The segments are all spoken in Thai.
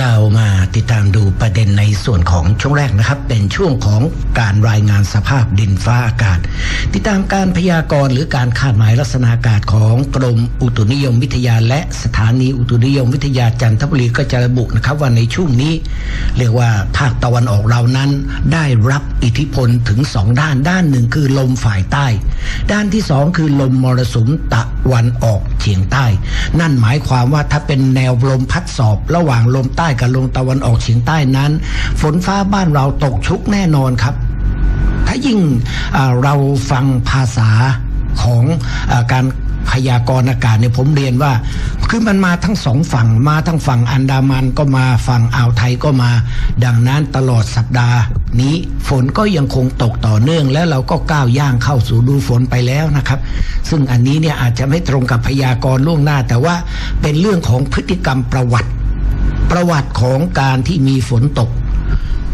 เรามาติดตามดูประเด็นในส่วนของช่วงแรกนะครับ เป็นช่วงของการรายงานสภาพดินฟ้าอากาศ ติดตามการพยากรณ์หรือการคาดหมายลักษณะอากาศของกรมอุตุนิยมวิทยา และสถานีอุตุนิยมวิทยาจันทบุรีก็จะระบุนะครับว่าในช่วงนี้ เรียกว่าภาคตะวันออกเรานั้นได้รับอิทธิพลถึงสองด้านด้านหนึ่งคือลมฝ่ายใต้ ด้านที่สองคือลมมรสุมตะวันออกเฉียงใต้ นั่นหมายความว่าถ้าเป็นแนวลมพัดสอบระหว่างลมใต้กับลมตะวันออกเฉียงใต้นั้น ฝนฟ้าบ้านเราตกชุกแน่นอนครับ ถ้ายิ่งเราฟังภาษาของอการพยากรณ์อากาศเนี่ยผมเรียนว่า คือมันมาทั้งสองฝั่งมาทั้งฝั่งอันดามันก็มาฝั่งอ่าวไทยก็มา ดังนั้นตลอดสัปดาห์ นี้ฝนก็ยังคงตกต่อเนื่อง และเราก็ก้าวย่างเข้าสู่ดูฝนไปแล้วนะครับ ซึ่งอันนี้เนี่ยอาจจะไม่ตรงกับพยากรณ์ล่วงหน้า แต่ว่าเป็นเรื่องของพฤติกรรมประวัติ ประวัติของการที่มีฝนตก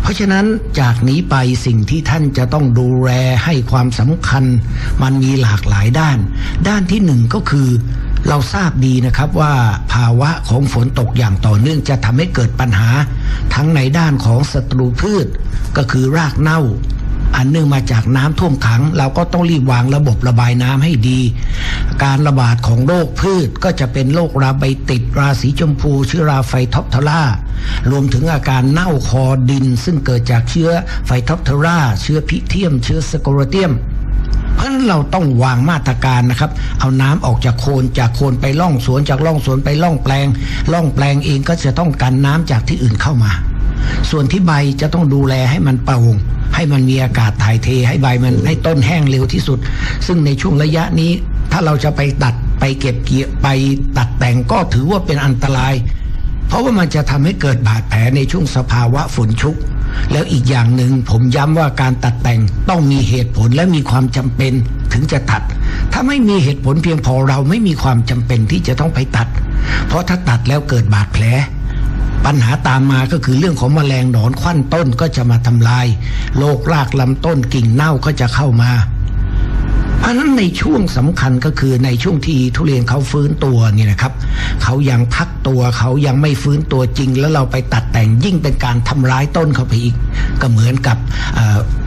เพราะฉะนั้นจากนี้ไปสิ่งที่ท่านจะต้องดูแลให้ความสำคัญ มันมีหลากหลายด้าน ด้านที่หนึ่งก็คือเราทราบดีนะครับว่าภาวะของฝนตกอย่างต่อเนื่องจะทำให้เกิดปัญหา ทั้งในด้านของศัตรูพืช ก็คือรากเน่า อันเนื่องมาจากน้ำท่วมขัง เราก็ต้องรีบวางระบบระบายน้ำให้ดี การระบาดของโรคพืชก็จะเป็นโรคราใบติดราสีชมพูเชื้อราไฟท็อปทารารวมถึงอาการเน่าคอดิน ซึ่งเกิดจากเชื้อไฟท็อปทาราเชื้อพิเทียม เชื้อสโกโรเทียมเพราะฉะนั้นเราต้องวางมาตรการนะครับ เอาน้ำออกจากโคนจากโคนไปล่องสวนจากล่องสวนไปล่องแปลง ล่องแปลงเองก็จะต้องกันน้ำจากที่อื่นเข้ามา ส่วนที่ใบจะต้องดูแลให้มันโปร่ง ให้มันมีอากาศถ่ายเทให้ใบมันให้ต้นแห้งเร็วที่สุด ซึ่งในช่วงระยะนี้ ถ้าเราจะไปตัดไปเก็บเกี่ยวไปตัดแต่งก็ถือว่าเป็นอันตราย เพราะว่ามันจะทำให้เกิดบาดแผลในช่วงสภาวะฝนชุก แล้วอีกอย่างหนึ่งผมย้ำว่าการตัดแต่งต้องมีเหตุผลและมีความจำเป็นถึงจะตัด ถ้าไม่มีเหตุผลเพียงพอเราไม่มีความจำเป็นที่จะต้องไปตัด เพราะถ้าตัดแล้วเกิดบาดแผล ปัญหาตามมาก็คือเรื่องของแมลงหนอนควันต้นก็จะมาทำลายโรครากลำต้นกิ่งเน่าก็จะเข้ามา เพราะนั้นในช่วงสำคัญก็คือในช่วงที่ทุเรียนเขาฟื้นตัวนี่นะครับ เขายังพักตัวเขายังไม่ฟื้นตัวจริง แล้วเราไปตัดแต่งยิ่งเป็นการทำร้ายต้นเขาไปอีก ก็เหมือนกับ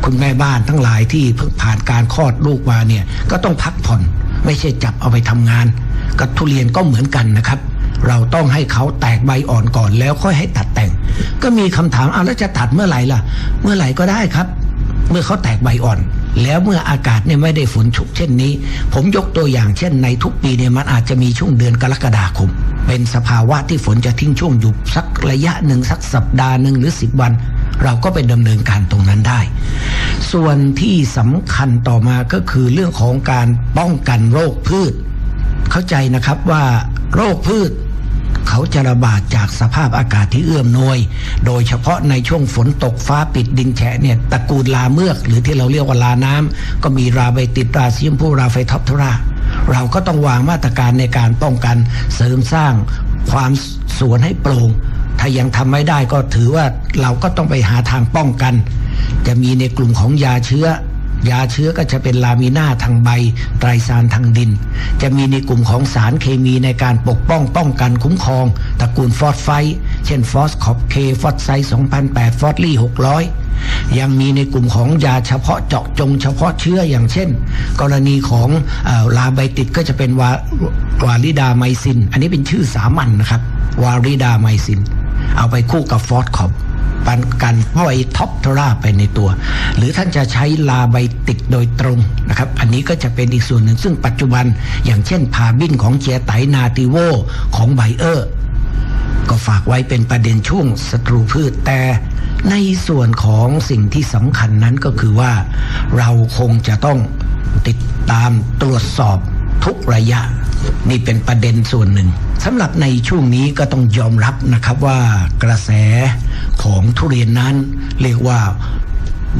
คุณแม่บ้านทั้งหลายที่เพิ่งผ่านการคลอดลูกมาเนี่ยก็ต้องพักผ่อน ไม่ใช่จับเอาไปทำงาน กับทุเรียนก็เหมือนกันนะครับ เราต้องให้เขาแตกใบอ่อนก่อนแล้วค่อยให้ตัดแต่ง ก็มีคำถามเอาแล้วจะตัดเมื่อไหร่ล่ะ เมื่อไหร่ก็ได้ครับ เมื่อเขาแตกใบอ่อน แล้วเมื่ออากาศเนี่ยไม่ได้ฝนชุกเช่นนี้ ผมยกตัวอย่างเช่น ในทุกปีเนี่ยมันอาจจะมีช่วงเดือนกรกฎาคม เป็นสภาวะที่ฝนจะทิ้งช่วงอยู่สักระยะหนึ่งสักสัปดาห์หนึ่งหรือสิบวัน เราก็ไปดำเนินการตรงนั้นได้ ส่วนที่สำคัญต่อมาก็คือเรื่องของการป้องกันโรคพืช เข้าใจนะครับว่าโรคพืช เขาจะระบาดจากสภาพอากาศที่เอื้อมนวย โดยเฉพาะในช่วงฝนตกฟ้าปิดดินแฉะเนี่ยตระกูลลาเมือก หรือที่เราเรียกว่าลาน้ำก็มีราใบติดราซีชมพูราไฟท็อปทราเราก็ต้องวางมาตรการในการป้องกันเสริมสร้างความสวนให้โปร่งถ้ายังทำไม่ได้ก็ถือว่าเราก็ต้องไปหาทางป้องกัน จะมีในกลุ่มของยาเชื้อ ยาเชื้อก็จะเป็นลามิน่าทางใบ ไตรซานทางดิน จะมีในกลุ่มของสารเคมีในการปกป้องป้องกันคุ้มครองตระกูลฟอสไฟ เช่นฟอสคอปเคฟอสไซ2008 ฟอสลี่ 600 ยังมีในกลุ่มของยาเฉพาะเจาะจงเฉพาะเชื้ออย่างเช่น กรณีของอลาไบติดก็จะเป็นวาวาลิดาไมซิน อันนี้เป็นชื่อสามัญนนะครับ วาริดาไมซิน เอาไปคู่กับฟอสคอบ ปันกันไวท็อปทราไปในตัว หรือท่านจะใช้ลาไบติกโดยตรงนะครับอันนี้ก็จะเป็นอีกส่วนหนึ่งซึ่งปัจจุบันอย่างเช่นพาบินของเจียไตนาติโวของไบเออร์ก็ฝากไว้เป็นประเด็นช่วงศัตรูพืชแต่ในส่วนของสิ่งที่สำคัญนั้นก็คือว่า เราคงจะต้องติดตามตรวจสอบทุกระยะ นี่เป็นประเด็นส่วนหนึ่ง สำหรับในช่วงนี้ก็ต้องยอมรับนะครับว่ากระแสของทุเรียนนั้นเรียกว่า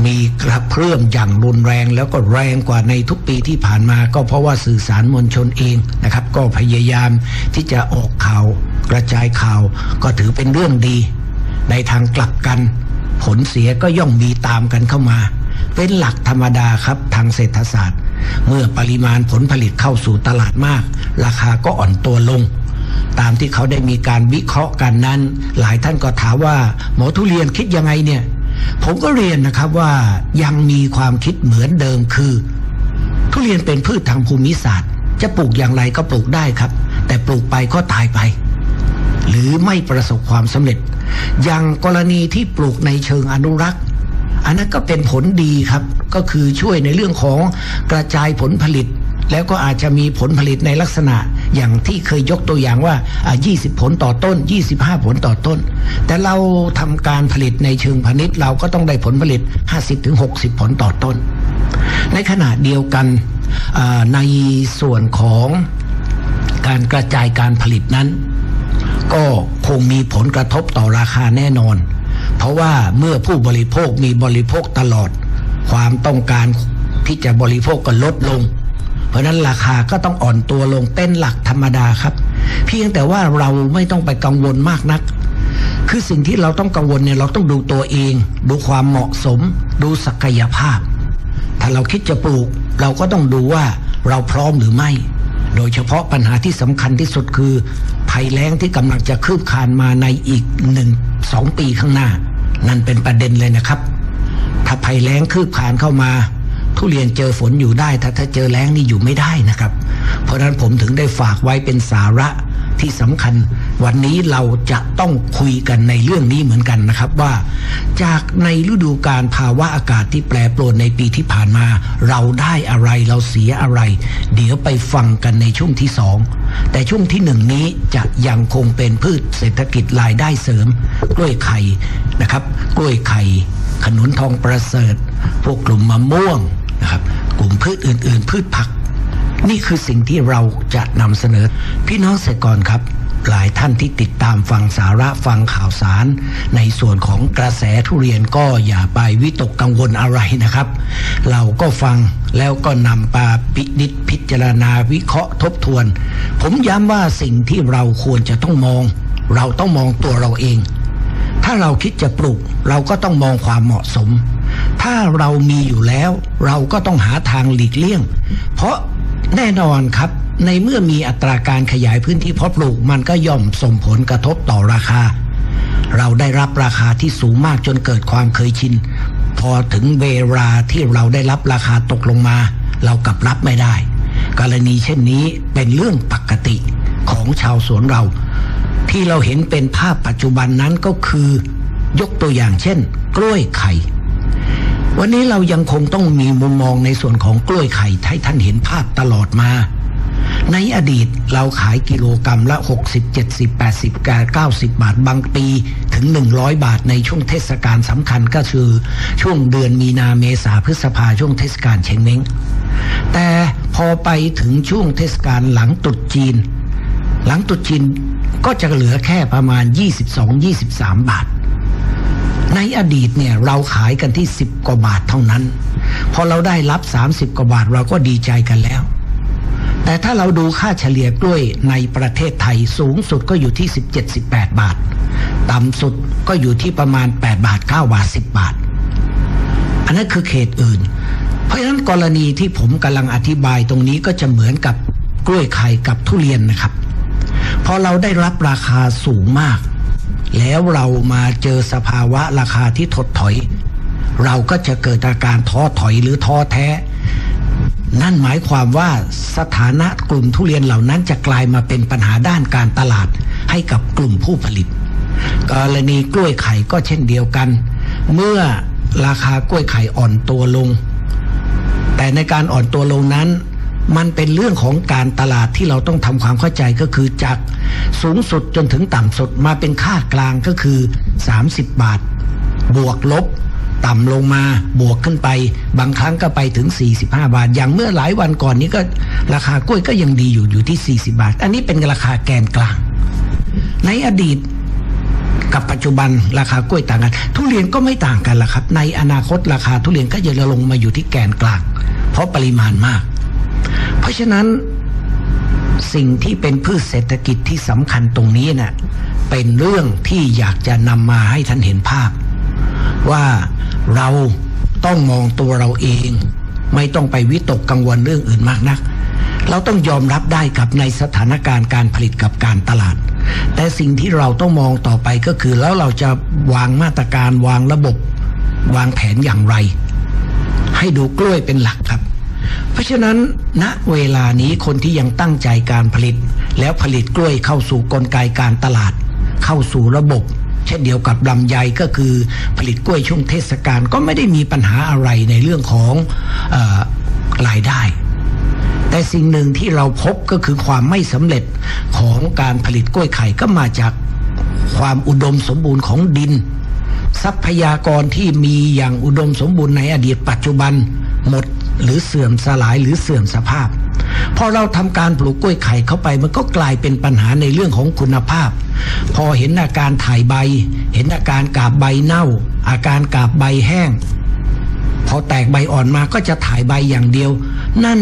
มีกระเพื่อมอย่างรุนแรงแล้วก็แรงกว่าในทุกปีที่ผ่านมา ก็เพราะว่าสื่อสารมวลชนเองนะครับ ก็พยายามที่จะออกข่าวกระจายข่าว ก็ถือเป็นเรื่องดี ในทางกลับกัน ผลเสียก็ย่อมมีตามกันเข้ามา เป็นหลักธรรมดาครับทางเศรษฐศาสตร์ เมื่อปริมาณผลผลิตเข้าสู่ตลาดมาก ราคาก็อ่อนตัวลง ตามที่เขาได้มีการวิเคราะห์กันนั้น หลายท่านก็ถามว่า หมอทุเรียนคิดยังไงเนี่ย ผมก็เรียนนะครับว่ายังมีความคิดเหมือนเดิมคือ ทุเรียนเป็นพืชทางภูมิศาสตร์ จะปลูกอย่างไรก็ปลูกได้ครับ แต่ปลูกไปก็ตายไป หรือไม่ประสบความสำเร็จ อย่างกรณีที่ปลูกในเชิงอนุรักษ์อันนั้นก็เป็นผลดีครับ ก็คือช่วยในเรื่องของกระจายผลผลิต แล้วก็อาจจะมีผลผลิตในลักษณะ อย่างที่เคยยกตัวอย่างว่า 20 ผลต่อต้น 25 ผลต่อต้น แต่เราทำการผลิตในเชิงพาณิชย์ เราก็ต้องได้ผลผลิต 50-60 ผลต่อต้น ในขณะเดียวกันในส่วนของการกระจายการผลิตนั้น ก็คงมีผลกระทบต่อราคาแน่นอน เพราะว่าเมื่อผู้บริโภคมีบริโภคตลอด ความต้องการที่จะบริโภคก็ลดลง เพราะนั้นราคาก็ต้องอ่อนตัวลงเป็นหลักธรรมดาครับ เพียงแต่ว่าเราไม่ต้องไปกังวลมากนัก คือสิ่งที่เราต้องกังวลเนี่ยเราต้องดูตัวเอง ดูความเหมาะสม ดูศักยภาพ ถ้าเราคิดจะปลูก เราก็ต้องดูว่าเราพร้อมหรือไม่ โดยเฉพาะปัญหาที่สำคัญที่สุดคือ ภัยแล้งที่กำลังจะคืบคลานมาในอีกหนึ่งสองปีข้างหน้า นั่นเป็นประเด็นเลยนะครับ ถ้าภัยแล้งคืบคลานเข้ามา ทุเรียนเจอฝนอยู่ได้ถ้าถ้าเจอแล้งนี่อยู่ไม่ได้นะครับ เพราะฉะนั้นผมถึงได้ฝากไว้เป็นสาระที่สำคัญ วันนี้เราจะต้องคุยกันในเรื่องนี้เหมือนกันนะครับว่า จากในฤดูการภาวะอากาศที่แปรปรวนในปีที่ผ่านมา เราได้อะไรเราเสียอะไร เดี๋ยวไปฟังกันในช่วงที่สองแต่ช่วงที่หนึ่งนี้จะยังคงเป็นพืชเศรษฐกิจรายได้เสริม กล้วยไข่นะครับ กล้วยไข่ขนุนทองประเสริฐ พวกกลุ่มมะม่วง กลุ่มพืชอื่น ๆ พืชผัก นี่คือสิ่งที่เราจะนำเสนอ พี่น้องเกษตรกรครับ หลายท่านที่ติดตามฟังสาระฟังข่าวสาร ในส่วนของกระแสทุเรียนก็อย่าไปวิตกกังวลอะไรนะครับ เราก็ฟังแล้วก็นำปาปินิจพิจารณาวิเคราะห์ทบทวน ผมย้ำว่าสิ่งที่เราควรจะต้องมอง เราต้องมองตัวเราเองถ้าเราคิดจะปลูกเราก็ต้องมองความเหมาะสม ถ้าเรามีอยู่แล้ว เราก็ต้องหาทางหลีกเลี่ยง เพราะแน่นอนครับในเมื่อมีอัตราการขยายพื้นที่เพาะปลูกมันก็ย่อมส่งผลกระทบต่อราคา เราได้รับราคาที่สูงมากจนเกิดความเคยชิน พอถึงเวลาที่เราได้รับราคาตกลงมา เรากลับรับไม่ได้ กรณีเช่นนี้เป็นเรื่องปกติของชาวสวนเรา ที่เราเห็นเป็นภาพปัจจุบันนั้นก็คือยกตัวอย่างเช่น กล้วยไข่ วันนี้เรายังคงต้องมีมุมมองในส่วนของกล้วยไข่ให้ท่านเห็นภาพตลอดมา ในอดีตเราขายกิโลกรรัมละ 60 70 80 90 บาทบางปีถึง 100 บาทในช่วงเทศกาลสำคัญก็คือ ช่วงเดือนมีนาเมษาพฤษภาช่วงเทศกาลเชงเม้งแต่พอไปถึงช่วงเทศกาลหลังตรุษจีน หลังตรุษจีนก็จะเหลือแค่ประมาณ 22-23 บาท ในอดีตเนี่ยเราขายกันที่ 10 กว่าบาทเท่านั้น พอเราได้รับ 30 กว่าบาทเราก็ดีใจกันแล้ว แต่ถ้าเราดูค่าเฉลี่ยกล้วยในประเทศไทยสูงสุดก็อยู่ที่ 17-18 บาท ต่ำสุดก็อยู่ที่ประมาณ 8 บาท 9 บาท 10 บาท อันนั้นคือเขตอื่น เพราะฉะนั้นกรณีที่ผมกำลังอธิบายตรงนี้ก็จะเหมือนกับกล้วยไข่กับทุเรียนนะครับ พอเราได้รับราคาสูงมาก แล้วเรามาเจอสภาวะราคาที่ถดถอย เราก็จะเกิดอาการท้อถอยหรือท้อแท้ นั่นหมายความว่าสถานะกลุ่มทุเรียนเหล่านั้นจะกลายมาเป็นปัญหาด้านการตลาดให้กับกลุ่มผู้ผลิต กรณีกล้วยไข่ก็เช่นเดียวกัน เมื่อราคากล้วยไข่อ่อนตัวลง แต่ในการอ่อนตัวลงนั้น มันเป็นเรื่องของการตลาดที่เราต้องทำความเข้าใจก็คือจากสูงสุดจนถึงต่ำสุดมาเป็นค่ากลางก็คือ 30 บาท บวกลบ ต่ำลงมาบวกขึ้นไป บางครั้งก็ไปถึง 45 บาท อย่างเมื่อหลายวันก่อนนี้ก็ราคากล้วยก็ยังดีอยู่อยู่ที่ 40 บาท อันนี้เป็นราคาแกนกลาง ในอดีตกับปัจจุบันราคากล้วยต่างกัน ทุเรียนก็ไม่ต่างกันละครับ ในอนาคตราคาทุเรียนก็จะลงมาอยู่ที่แกนกลาง เพราะปริมาณมาก เพราะฉะนั้นสิ่งที่เป็นพืชเศรษฐกิจที่สำคัญตรงนี้น่ะเป็นเรื่องที่อยากจะนำมาให้ท่านเห็นภาพ ว่าเราต้องมองตัวเราเอง ไม่ต้องไปวิตกกังวลเรื่องอื่นมากนัก เราต้องยอมรับได้กับในสถานการณ์การผลิตกับการตลาด แต่สิ่งที่เราต้องมองต่อไปก็คือแล้วเราจะวางมาตรการวางระบบ วางแผนอย่างไร ให้ดูกล้วยเป็นหลักครับ เพราะฉะนั้นณเวลานี้คนที่ยังตั้งใจการผลิต แล้วผลิตกล้วยเข้าสู่กลไกการตลาด เข้าสู่ระบบ เช่นเดียวกับลำไยก็คือผลิตกล้วยช่วงเทศกาลก็ไม่ได้มีปัญหาอะไรในเรื่องของออรายได้ แต่สิ่งหนึ่งที่เราพบก็คือความไม่สำเร็จของการผลิตกล้วยไข่ก็มาจากความอุดมสมบูรณ์ของดิน ทรัพยากรที่มีอย่างอุดมสมบูรณ์ในอดีตปัจจุบันหมด หรือเสื่อมสลายหรือเสื่อมสภาพพอเราทำการปลูกกล้วยไข่เข้าไปมันก็กลายเป็นปัญหาในเรื่องของคุณภาพ พอเห็นอาการถ่ายใบ เห็นอาการกาบใบเน่า อาการกาบใบแห้ง พอแตกใบอ่อนมาก็จะถ่ายใบอย่างเดียว นั่น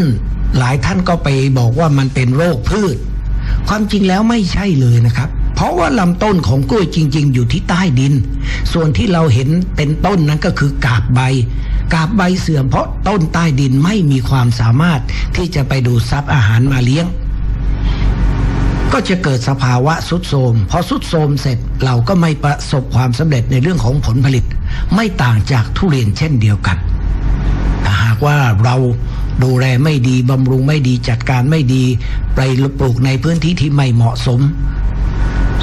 หลายท่านก็ไปบอกว่ามันเป็นโรคพืช ความจริงแล้วไม่ใช่เลยนะครับ เพราะว่าลำต้นของกล้วยจริง ๆ อยู่ที่ใต้ดิน ส่วนที่เราเห็นเป็นต้นนั้นก็คือกาบใบ กาบใบเสื่อมเพราะต้นใต้ดินไม่มีความสามารถที่จะไปดูดซับอาหารมาเลี้ยง ก็จะเกิดสภาวะสุดโทมพอสุดโทมเสร็จเราก็ไม่ประสบความสำเร็จในเรื่องของผลผลิต ไม่ต่างจากทุเรียนเช่นเดียวกันถ้าหากว่าเราดูแลไม่ดีบำรุงไม่ดีจัดการไม่ดี ไปปลูกในพื้นที่ที่ไม่เหมาะสม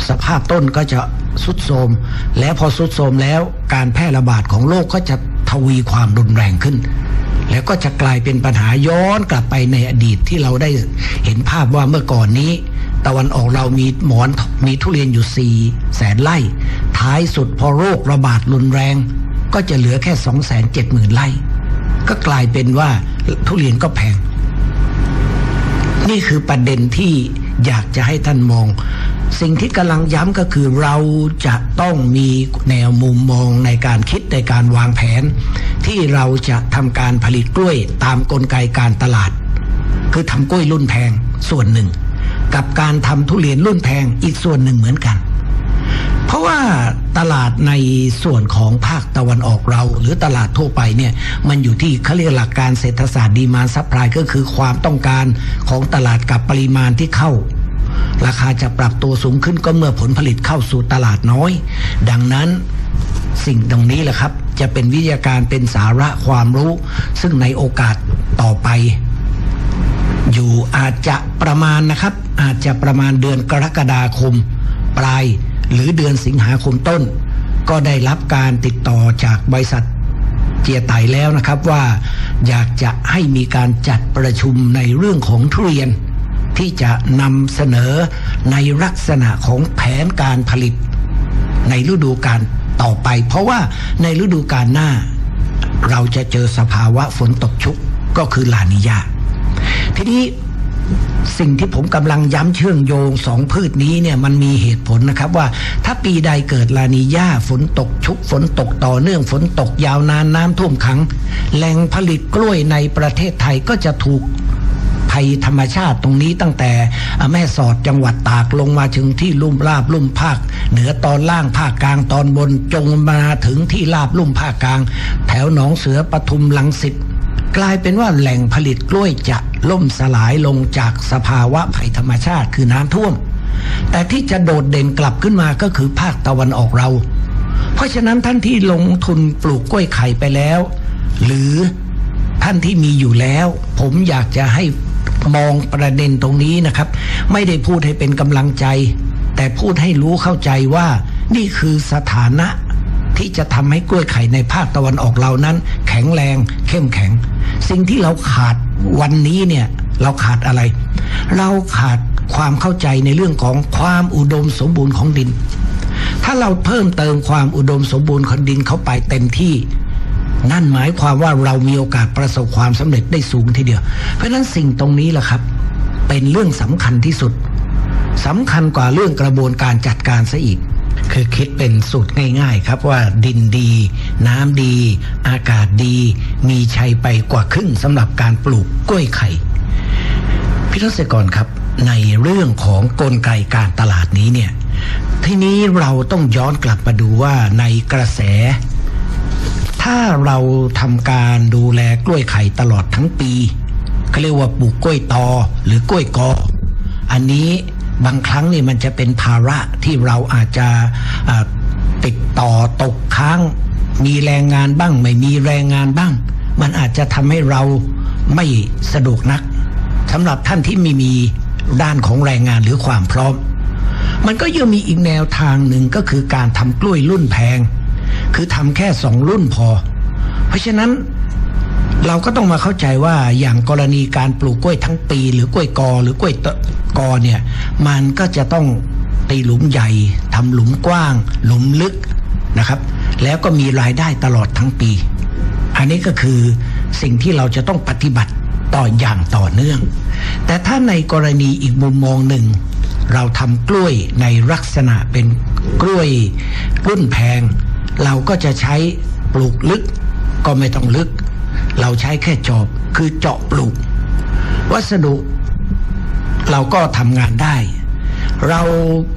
สภาพต้นก็จะสุดโทมและพอสุดโทมแล้วการแพร่ระบาดของโรคก็จะ ทวีความรุนแรงขึ้น แล้วก็จะกลายเป็นปัญหาย้อนกลับไปในอดีตที่เราได้เห็นภาพว่าเมื่อก่อนนี้ ตะวันออกเรามีหมอนมีทุเรียนอยู่สี่แสนไร่ ท้ายสุดพอโรคระบาดรุนแรง ก็จะเหลือแค่สองแสนเจ็ดหมื่นไร่ ก็กลายเป็นว่าทุเรียนก็แพง นี่คือประเด็นที่อยากจะให้ท่านมอง สิ่งที่กำลังย้ำก็คือเราจะต้องมีแนวมุมมองในการคิดในการวางแผน ที่เราจะทำการผลิตกล้วยตามกลไกการตลาด คือทำกล้วยรุ่นแพงส่วนหนึ่ง กับการทำทุเรียนรุ่นแพงอีกส่วนหนึ่งเหมือนกัน เพราะว่า ตลาดในส่วนของภาคตะวันออกเรา หรือตลาดทั่วไปเนี่ยมันอยู่ที่เขาเรียกหลักการเศรษฐศาสตร์ดีมาซัพพลายก็คือความต้องการของตลาดกับปริมาณที่เข้า ราคาจะปรับตัวสูงขึ้นก็เมื่อผลผลิตเข้าสู่ตลาดน้อย ดังนั้นสิ่งตรงนี้แหละครับ จะเป็นวิทยาการเป็นสาระความรู้ ซึ่งในโอกาสต่อไป อยู่อาจจะประมาณนะครับ อาจจะประมาณเดือนกรกฎาคม ปลาย หรือเดือนสิงหาคมต้น ก็ได้รับการติดต่อจากบริษัทเจียไตแล้วนะครับว่าอยากจะให้มีการจัดประชุมในเรื่องของทุเรียน ที่จะนำเสนอในลักษณะของแผนการผลิต ในฤดูกาลต่อไป เพราะว่าในฤดูกาลหน้า เราจะเจอสภาวะฝนตกชุกก็คือลานิยาทีนี้ สิ่งที่ผมกำลังย้ำเชื่องโยงสองพืชนี้เนี่ยมันมีเหตุผลนะครับว่าถ้าปีใดเกิดลานียาฝนตกชุกฝนตกต่อเนื่องฝนตกยาวนานน้ำท่วมขังแหล่งผลิตกล้วยในประเทศไทยก็จะถูกภัยธรรมชาติตรงนี้ตั้งแต่แม่สอดจังหวัดตากลงมาถึงที่ลุ่มราบลุ่มภาค เหนือตอนล่างภาคกลางตอนบนจงมาถึงที่ราบลุ่มภาคกลาง แถวหนองเสือปทุมลังสิต กลายเป็นว่าแหล่งผลิตกล้วยจะล่มสลายลงจากสภาวะภัยธรรมชาติคือน้ำท่วม แต่ที่จะโดดเด่นกลับขึ้นมาก็คือภาคตะวันออกเรา เพราะฉะนั้นท่านที่ลงทุนปลูกกล้วยไข่ไปแล้ว หรือท่านที่มีอยู่แล้ว ผมอยากจะให้มองประเด็นตรงนี้นะครับ ไม่ได้พูดให้เป็นกำลังใจ แต่พูดให้รู้เข้าใจว่านี่คือสถานะที่จะทำให้กล้วยไข่ในภาคตะวันออกเรานั้น แข็งแรงเข้มแข็ง สิ่งที่เราขาดวันนี้เนี่ยเราขาดอะไร เราขาดความเข้าใจในเรื่องของความอุดมสมบูรณ์ของดิน ถ้าเราเพิ่มเติมความอุดมสมบูรณ์ของดินเข้าไปเต็มที่ นั่นหมายความว่าเรามีโอกาสประสบความสำเร็จได้สูงทีเดียว เพราะฉะนั้นสิ่งตรงนี้แหละครับ เป็นเรื่องสำคัญที่สุดสำคัญกว่าเรื่องกระบวนการจัดการซะอีก คือคิดเป็นสูตรง่าย ๆ ครับว่าดินดี น้ำดี อากาศดี มีชัยไปกว่าครึ่งสำหรับการปลูกกล้วยไข่พี่ทศกรครับ ในเรื่องของกลไกการตลาดนี้เนี่ย ทีนี้เราต้องย้อนกลับมาดูว่าในกระแส ถ้าเราทำการดูแลกล้วยไข่ตลอดทั้งปีเขาเรียกว่าปลูกกล้วยตอหรือกล้วยกออันนี้ บางครั้งนี่มันจะเป็นภาระที่เราอาจจะติดต่อตกค้าง มีแรงงานบ้าง ไม่มีแรงงานบ้าง มันอาจจะทำให้เราไม่สะดวกนักสำหรับท่านที่ไม่มีด้านของแรงงานหรือความพร้อม มันก็ยังมีอีกแนวทางหนึ่งก็คือการทำกล้วยรุ่นแพง คือทำแค่สองรุ่นพอ เพราะฉะนั้น เราก็ต้องมาเข้าใจว่าอย่างกรณีการปลูกกล้วยทั้งปี หรือกล้วยกอหรือกล้วยตกอเนี่ยมันก็จะต้องตีหลุมใหญ่ทำหลุมกว้าง หลุมลึกนะครับ แล้วก็มีรายได้ตลอดทั้งปี อันนี้ก็คือสิ่งที่เราจะต้องปฏิบัติต่ออย่างต่อเนื่อง แต่ถ้าในกรณีอีกมุมมองหนึ่ง เราทำกล้วยในลักษณะเป็นกล้วยรุ่นแพง เราก็จะใช้ปลูกลึกก็ไม่ต้องลึก เราใช้แค่จอบคือเจาะปลูก วัสดุเราก็ทำงานได้ เรา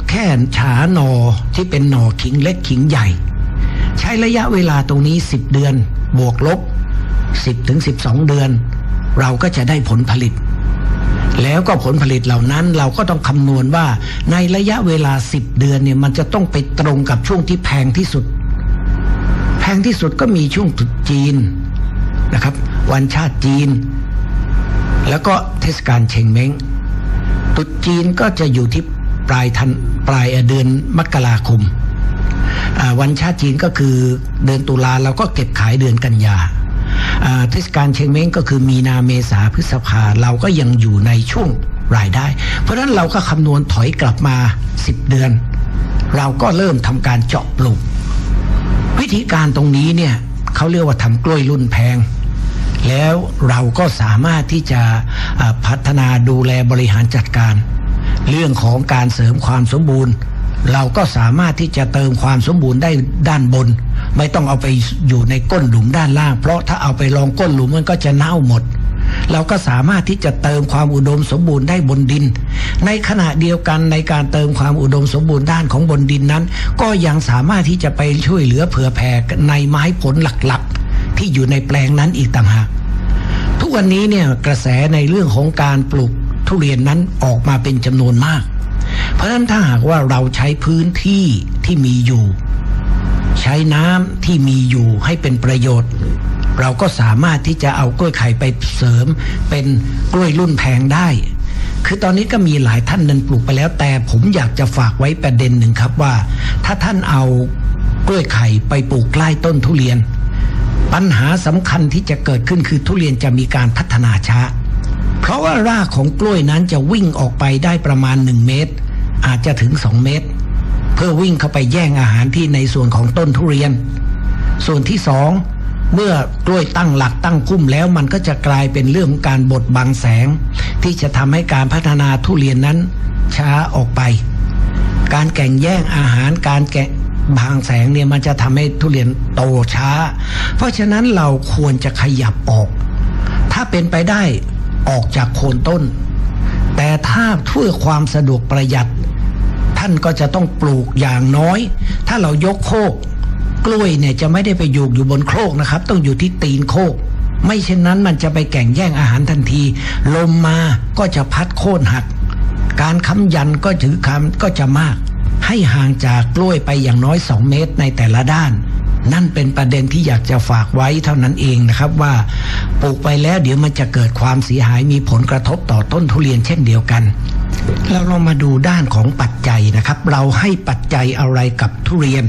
แค่ฉาหนอที่เป็นหนอขิงเล็กขิงใหญ่ ใช้ระยะเวลาตรงนี้ 10 เดือน บวกลบ 10ถึง12 เดือน เราก็จะได้ผลผลิต แล้วก็ผลผลิตเหล่านั้นเราก็ต้องคำนวณว่าในระยะเวลา 10 เดือนเนี่ยมันจะต้องไปตรงกับช่วงที่แพงที่สุด แพงที่สุดก็มีช่วงตรุษจีน นะครับ วันชาติจีน แล้วก็เทศกาลเชงเม้งตรุษจีนก็จะอยู่ที่ปลายทันปลายเดือนมกราคม วันชาติจีนก็คือเดือนตุลาเราก็เก็บขายเดือนกันยาอ่าเทศกาลเชงเม้งก็คือมีนาเมษาพฤษภาเราก็ยังอยู่ในช่วงรายได้ เพราะฉะนั้นเราก็คำนวณถอยกลับมา 10 เดือน เราก็เริ่มทำการเจาะปลูก วิธีการตรงนี้เนี่ยเขาเรียกว่าทำกล้วยรุ่นแพง แล้วเราก็สามารถที่จะพัฒนาดูแลบริหารจัดการ เรื่องของการเสริมความสมบูรณ์ เราก็สามารถที่จะเติมความสมบูรณ์ได้ด้านบน ไม่ต้องเอาไปอยู่ในก้นหลุมด้านล่าง เพราะถ้าเอาไปรองก้นหลุมมันก็จะเน่าหมดเราก็สามารถที่จะเติมความอุดมสมบูรณ์ได้บนดิน ในขณะเดียวกันในการเติมความอุดมสมบูรณ์ด้านของบนดินนั้น ก็ยังสามารถที่จะไปช่วยเหลือเผื่อแผ่ในไม้ผลหลักๆ ที่อยู่ในแปลงนั้นอีกต่างหากทุกวันนี้เนี่ยกระแสในเรื่องของการปลูกทุเรียนนั้นออกมาเป็นจำนวนมาก เพราะฉะนั้นถ้าหากว่าเราใช้พื้นที่ที่มีอยู่ ใช้น้ำที่มีอยู่ให้เป็นประโยชน์ เราก็สามารถที่จะเอากล้วยไข่ไปเสริม เป็นกล้วยรุ่นแพงได้ คือตอนนี้ก็มีหลายท่านนั้นปลูกไปแล้ว แต่ผมอยากจะฝากไว้ประเด็นหนึ่งครับว่า ถ้าท่านเอากล้วยไข่ไปปลูกใกล้ต้นทุเรียน ปัญหาสำคัญที่จะเกิดขึ้นคือทุเรียนจะมีการพัฒนาช้า เพราะว่ารากของกล้วยนั้นจะวิ่งออกไปได้ประมาณ 1 เมตร อาจจะถึง 2 เมตร เพื่อวิ่งเข้าไปแย่งอาหารที่ในส่วนของต้นทุเรียน ส่วนที่สองเมื่อกล้วยตั้งหลักตั้งพุ่มแล้วมันก็จะกลายเป็นเรื่องของการบดบังแสง ที่จะทำให้การพัฒนาทุเรียนนั้นช้าออกไป การแข่งแย่งอาหารการแบางแสงเนี่ยมันจะทำให้ทุเรียนโตช้า เพราะฉะนั้นเราควรจะขยับออก ถ้าเป็นไปได้ออกจากโคนต้น แต่ถ้าเพื่อความสะดวกประหยัด ท่านก็จะต้องปลูกอย่างน้อย ถ้าเรายกโคก กล้วยเนี่ยจะไม่ได้ไปอยู่อยู่บนโคกนะครับ ต้องอยู่ที่ตีนโคกไม่เช่นนั้นมันจะไปแก่งแย่งอาหารทันที ลมมาก็จะพัดโค่นหัก การค้ำยันก็ถือคำก็จะมาก ให้ห่างจากกล้วยไปอย่างน้อย 2 เมตรในแต่ละด้าน นั่นเป็นประเด็นที่อยากจะฝากไว้เท่านั้นเองนะครับว่าปลูกไปแล้วเดี๋ยวมันจะเกิดความเสียหายมีผลกระทบต่อต้นทุเรียนเช่นเดียวกันเราลองมาดูด้านของปัจจัยนะครับ เราให้ปัจจัยอะไรกับทุเรียน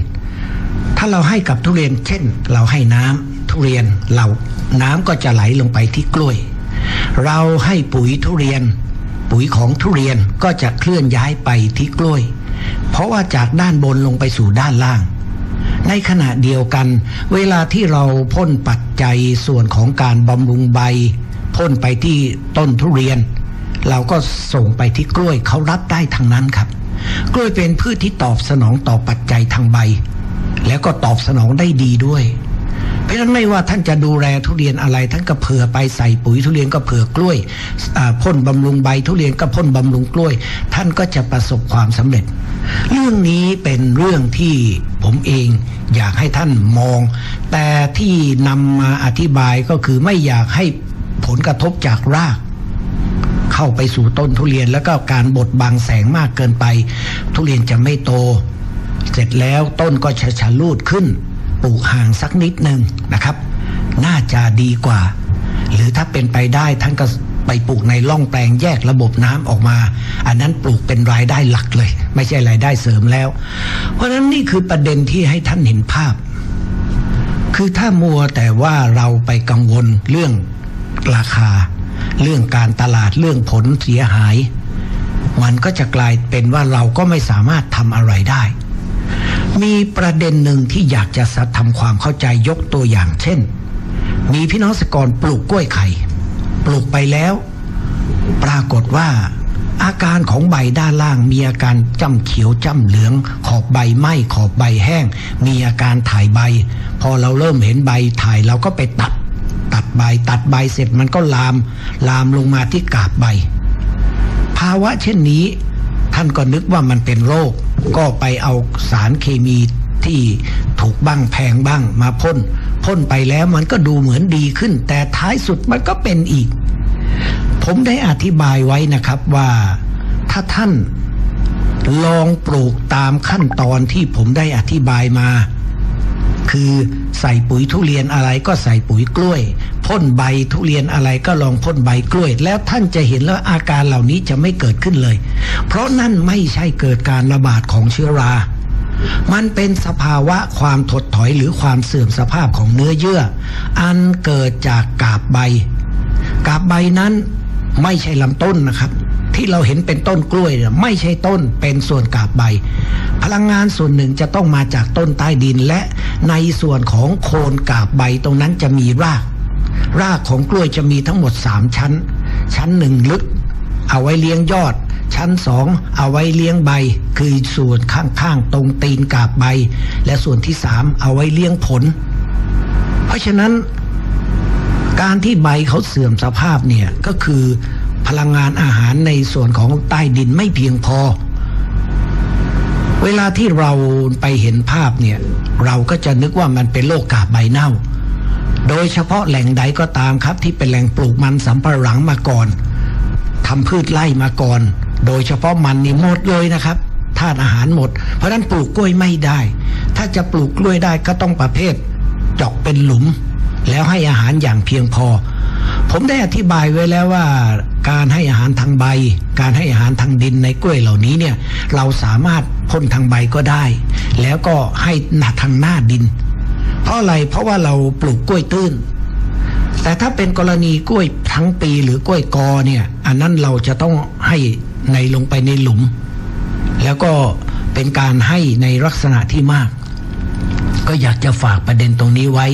ถ้าเราให้กับทุเรียน เช่น เราให้น้ำทุเรียนเราน้ำก็จะไหลลงไปที่กล้วย เราให้ปุ๋ยทุเรียน ปุ๋ยของทุเรียนก็จะเคลื่อนย้ายไปที่กล้วย เพราะว่าจากด้านบนลงไปสู่ด้านล่าง ในขณะเดียวกัน เวลาที่เราพ่นปัจจัยส่วนของการบำรุงใบพ่นไปที่ต้นทุเรียน เราก็ส่งไปที่กล้วยเขารับได้ทางนั้นครับ กล้วยเป็นพืชที่ตอบสนองต่อปัจจัยทางใบ แล้วก็ตอบสนองได้ดีด้วย เพราะฉะนั้นไม่ว่าท่านจะดูแลทุเรียนอะไรท่านก็เผื่อไปใส่ปุ๋ยทุเรียนก็เผื่อกล้วยพ่นบำรุงใบทุเรียนก็พ่นบำรุงกล้วย ท่านก็จะประสบความสำเร็จ เรื่องนี้เป็นเรื่องที่ผมเองอยากให้ท่านมอง แต่ที่นำมาอธิบายก็คือไม่อยากให้ผลกระทบจากรากเข้าไปสู่ต้นทุเรียนแล้วก็การบดบังแสงมากเกินไป ทุเรียนจะไม่โต เสร็จแล้วต้นก็จะชะลูดขึ้น ปลูกห่างสักนิดหนึ่งนะครับ น่าจะดีกว่า หรือถ้าเป็นไปได้ท่านก็ไปปลูกในร่องแปลงแยกระบบน้ำออกมา อันนั้นปลูกเป็นรายได้หลักเลย ไม่ใช่รายได้เสริมแล้ว เพราะฉะนั้นนี่คือประเด็นที่ให้ท่านเห็นภาพ คือถ้ามัวแต่ว่าเราไปกังวลเรื่องราคา เรื่องการตลาดเรื่องผลเสียหาย มันก็จะกลายเป็นว่าเราก็ไม่สามารถทำอะไรได้ มีประเด็นหนึ่งที่อยากจะสัทำความเข้าใจยกตัวอย่างเช่น มีพี่น้องเกษตรกรปลูกกล้วยไข่ ปลูกไปแล้ว ปรากฏว่า อาการของใบด้านล่างมีอาการจ้ำเขียวจ้ำเหลือง ขอบใบไหม้ขอบใบแห้ง มีอาการถ่ายใบ พอเราเริ่มเห็นใบถ่ายเราก็ไปตัด ตัดใบตัดใบเสร็จมันก็ลาม ลามลงมาที่กาบใบ ภาวะเช่นนี้ท่านก็นึกว่ามันเป็นโรค ก็ไปเอาสารเคมีที่ถูกบ้างแพงบ้างมาพ่นพ่นไปแล้วมันก็ดูเหมือนดีขึ้น แต่ท้ายสุดมันก็เป็นอีก ผมได้อธิบายไว้นะครับว่าถ้าท่านลองปลูกตามขั้นตอนที่ผมได้อธิบายมา คือใส่ปุ๋ยทุเรียนอะไรก็ใส่ปุ๋ยกล้วย พ่นใบทุเรียนอะไรก็ลองพ่นใบกล้วย แล้วท่านจะเห็นแล้วอาการเหล่านี้จะไม่เกิดขึ้นเลย เพราะนั่นไม่ใช่เกิดการระบาดของเชื้อรา มันเป็นสภาวะความถดถอยหรือความเสื่อมสภาพของเนื้อเยื่อ อันเกิดจากกาบใบ กาบใบนั้นไม่ใช่ลำต้นนะครับ ที่เราเห็นเป็นต้นกล้วยเนี่ยไม่ใช่ต้นเป็นส่วนกาบใบ พลังงานส่วนหนึ่งจะต้องมาจากต้นใต้ดินและในส่วนของโคนกาบใบตรงนั้นจะมีราก รากของกล้วยจะมีทั้งหมด 3 ชั้น ชั้นหนึ่งลึก เอาไว้เลี้ยงยอด ชั้นสองเอาไว้เลี้ยงใบ คือส่วนข้างๆตรงตีนกาบใบ และส่วนที่สามเอาไว้เลี้ยงผล เพราะฉะนั้นการที่ใบเขาเสื่อมสภาพเนี่ยก็คือ พลังงานอาหารในส่วนของใต้ดินไม่เพียงพอ เวลาที่เราไปเห็นภาพเนี่ย เราก็จะนึกว่ามันเป็นโรคกาบใบเน่า โดยเฉพาะแหล่งใดก็ตามครับที่เป็นแหล่งปลูกมันสำปะหลังมาก่อนทำพืชไร่มาก่อน โดยเฉพาะมันนี่หมดเลยนะครับธาตุอาหารหมด เพราะนั้นปลูกกล้วยไม่ได้ ถ้าจะปลูกกล้วยได้ก็ต้องประเภทเจาะเป็นหลุม แล้วให้อาหารอย่างเพียงพอ ผมได้อธิบายไว้แล้วว่า การให้อาหารทางใบ การให้อาหารทางดินในกล้วยเหล่านี้เนี่ยเราสามารถพ่นทางใบก็ได้ แล้วก็ให้ทางหน้าดิน เพราะอะไรเพราะว่าเราปลูกกล้วยตื้น แต่ถ้าเป็นกรณีกล้วยทั้งปีหรือกล้วยกอเนี่ยอันนั้นเราจะต้องให้ในลงไปในหลุม แล้วก็เป็นการให้ในลักษณะที่มาก ก็อยากจะฝากประเด็นตรงนี้ไว้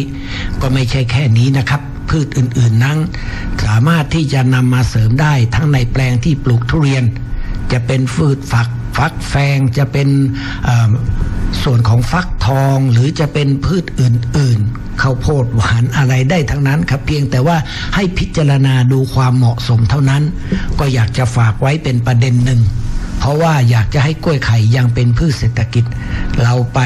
ก็ไม่ใช่แค่นี้นะครับ พืชอื่น ๆ นั้น สามารถที่จะนำมาเสริมได้ทั้งในแปลงที่ปลูกทุเรียน จะเป็นฟืดฝักฟักแฟงจะเป็นส่วนของฟักทองหรือจะเป็นพืชอื่น ๆข้าวโพดหวานอะไรได้ทั้งนั้นครับเพียงแต่ว่าให้พิจารณาดูความเหมาะสมเท่านั้น ก็อยากจะฝากไว้เป็นประเด็นหนึ่ง เพราะว่าอยากจะให้กล้วยไข่ยังเป็นพืชเศรษฐกิจ เราไป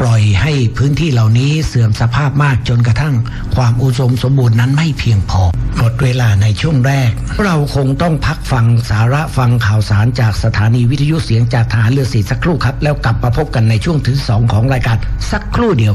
ปล่อยให้พื้นที่เหล่านี้เสื่อมสภาพมากจนกระทั่ง ความอุดมสมบูรณ์นั้นไม่เพียงพอ หมดเวลาในช่วงแรก เราคงต้องพักฟังสาระฟังข่าวสารจากสถานีวิทยุเสียงจากฐานเรือสีสักครู่ครับ แล้วกลับมาพบกันในช่วงที่สองของรายการสักครู่เดียว